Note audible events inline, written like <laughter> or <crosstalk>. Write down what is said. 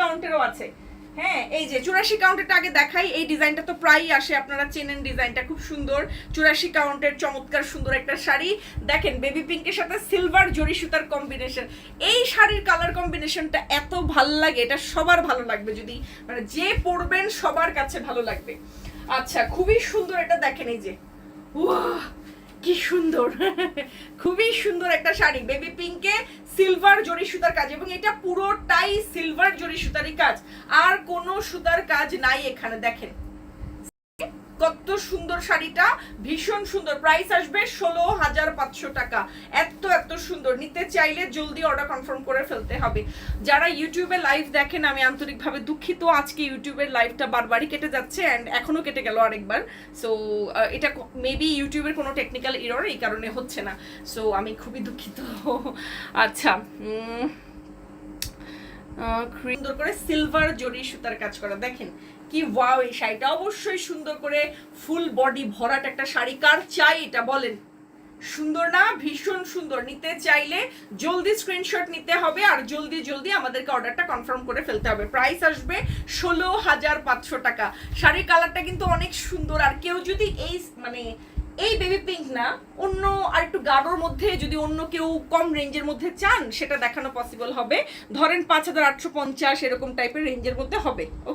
কাউন্টেরও আছে। হ্যাঁ এই যে চুরাশি কাউন্টেরটা আগে দেখাই, এই ডিজাইনটা তো প্রায়ই আসে, আপনারা চেনেন ডিজাইনটা খুব সুন্দর। চুরাশি কাউন্টের চমৎকার সুন্দর একটা শাড়ি। দেখেন বেবি পিঙ্কের সাথে সিলভার জরি সুতার কম্বিনেশন এই শাড়ির কালার কম্বিনেশনটা এত ভালো লাগে, এটা সবার ভালো লাগবে যদি মানে যে পরবেন সবার কাছে ভালো লাগবে। আচ্ছা খুবই সুন্দর এটা দেখেন এই যে। ওয়াহ কি সুন্দর। <laughs> খুবই সুন্দর একটা শাড়ি বেবি পিঙ্কে সিলভার জরি সুতার কাজ, এবং এটা পুরোটাই সিলভার জরি সুতারই কাজ। আর কোনো সুতার কাজ নাই এখানে, দেখেন। কত সুন্দর শাড়িটা, ভীষণ সুন্দর। প্রাইস আসবে ষোলো হাজার পাঁচশো টাকা। এত এত সুন্দর। নিতে চাইলে জলদি অর্ডার কনফার্ম করে ফেলতে হবে। যারা ইউটিউবে লাইভ দেখেন, আমি আন্তরিকভাবে দুঃখিত। আজকে ইউটিউবের লাইভটা বারবারই কেটে যাচ্ছে অ্যান্ড এখনও কেটে গেল আরেকবার। সো এটা মেবি ইউটিউবের কোনো টেকনিক্যাল এরর এই কারণে হচ্ছে না। সো আমি খুবই দুঃখিত। আচ্ছা সুন্দর করে সিলভার জরি সুতার কাজ করা। দেখেন কি ওয়াও এই শাড়িটা। অবশ্যই সুন্দর করে ফুল বডি ভরাট একটা শাড়ি। কার চাই এটা বলেন? সুন্দর না? ভীষণ সুন্দর। নিতে চাইলে জলদি স্ক্রিনশট নিতে হবে আর জলদি জলদি আমাদেরকে অর্ডারটা কনফার্ম করে ফেলতে হবে। প্রাইস আসবে ষোলো হাজার পাঁচশো টাকা। শাড়ির কালারটা কিন্তু অনেক সুন্দর। আর কেউ যদি এই মানে এই বেবি পিঙ্ক না, অন্য একটু গাঢ়র মধ্যে যদি অন্য কেউ কম রেঞ্জের মধ্যে চান, সেটা দেখানো পসিবল হবে। ধরেন পাঁচ হাজার আটশো পঞ্চাশ এরকম টাইপের রেঞ্জের মধ্যে হবে। ওকে